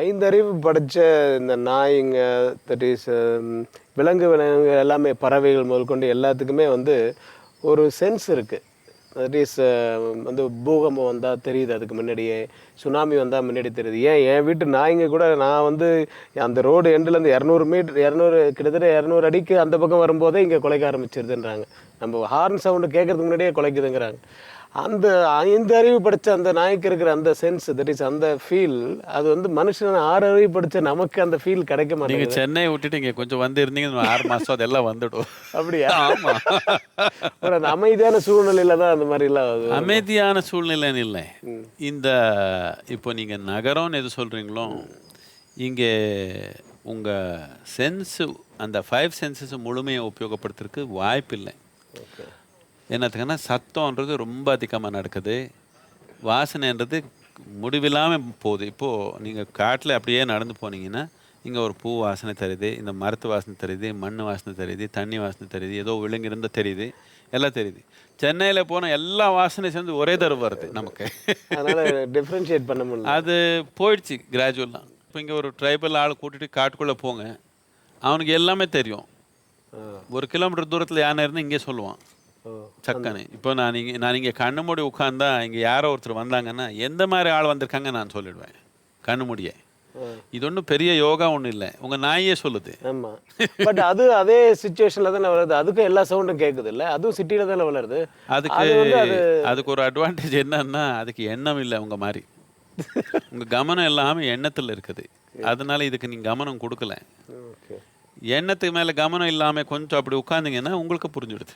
ஐந்தறிவு படைத்த இந்த நாய்ங்க தட் இஸ் um, விலங்கு விலங்கு எல்லாமே பறவைகள் முதற்கொண்டு எல்லாத்துக்குமே வந்து ஒரு சென்ஸ் இருக்குது தட் இஸ் வந்து பூகம்பம் வந்தால் தெரியுது அதுக்கு முன்னாடியே. சுனாமி வந்தால் முன்னாடி தெரியுது. ஏன் என் வீட்டு நாய்ங்க கூட நான் வந்து அந்த ரோடு எண்டுலேருந்து இரநூறு மீட்டர் இரநூறு கிட்டத்தட்ட இரநூறு அடிக்கு அந்த பக்கம் வரும்போதே இங்கே குலைக்க ஆரம்பிச்சிருதுன்றாங்க. நம்ம ஹார்ன் சவுண்டு கேட்கறதுக்கு முன்னாடியே குலைக்குதுங்கிறாங்க. அந்த ஐந்து அறிவு படித்த அந்த நாய்க்கு இருக்கிற அந்த சென்ஸ் தட் இஸ் அந்த ஃபீல் அது வந்து மனுஷன் ஆறு அறிவு படித்த நமக்கு அந்த ஃபீல் கிடைக்க மாட்டேங்குது. சென்னை விட்டுட்டு இங்க கொஞ்சம் வந்து ஆறு மாசம் அதெல்லாம் வந்துடும். அப்படியா? ஆமா. ஒரு அந்த அமைதியான சூழ்நிலையில தான் அந்த மாதிரிலாம் அமைதியான சூழ்நிலைன்னு இல்லை. இந்த இப்போ நீங்க நகரம்னு எது சொல்றீங்களோ இங்கே உங்க சென்ஸ் அந்த ஃபைவ் சென்சஸ் முழுமையை உபயோகப்படுத்துறதுக்கு வாய்ப்பு இல்லை என்னத்துக்குன்னா சத்தம்ன்றது ரொம்ப அதிகமாக நடக்குது. வாசனைன்றது முடிவில்லாமல் போகுது. இப்போது நீங்கள் காட்டில் அப்படியே நடந்து போனீங்கன்னா இங்கே ஒரு பூ வாசனை தருது இந்த மரத்து வாசனை தருது மண் வாசனை தருது தண்ணி வாசனை தருது ஏதோ விலங்கு இருந்தால் தெரியுது எல்லாம் தெரியுது. சென்னையில் போனால் எல்லா வாசனையும் சேர்ந்து ஒரே தடவை வருது நமக்கு. டிஃப்ரென்ஷியேட் பண்ண முடியல. அது போயிடுச்சு கிராஜுவலாக இப்போ இங்கே ஒரு ட்ரைபல் ஆள் கூட்டிட்டு காட்டுக்குள்ளே போங்க அவனுக்கு எல்லாமே தெரியும். ஒரு கிலோமீட்டர் தூரத்தில் யானை இருந்தால் இங்கே சொல்லுவான். சக்கனு. இப்போ நான் இங்கே நான் இங்கே கண்ணு மூடி உட்காந்தா இங்கே யாரோ ஒருத்தர் வந்தாங்கன்னா எந்த மாதிரி ஆள் வந்திருக்காங்க? நான் சொல்லிடுவேன். கண்ணு மூடியே. இது ஒன்றும் பெரிய யோகா ஒன்றும் இல்லை. உங்கள் நாயே சொல்லுது. ஆமா. பட் அது அதே சுச்சுவேஷன்ல தானே வருது அதுக்கும் எல்லா சவுண்டும் கேக்குது இல்ல? அதுவும் சிட்டில தானே வளருது. அதுக்கு அதுக்கு ஒரு அட்வான்டேஜ் என்னன்னா அதுக்கு எண்ணம் இல்லை உங்க மாதிரி. உங்க கவனம் எல்லாமே எண்ணத்தில் இருக்குது. அதனால இதுக்கு நீங்க கவனம் கொடுக்கல. எண்ணத்துக்கு மேல கவனம் இல்லாம கொஞ்சம் அப்படி உட்கார்ந்தீங்கன்னா உங்களுக்கு புரிஞ்சுடுது.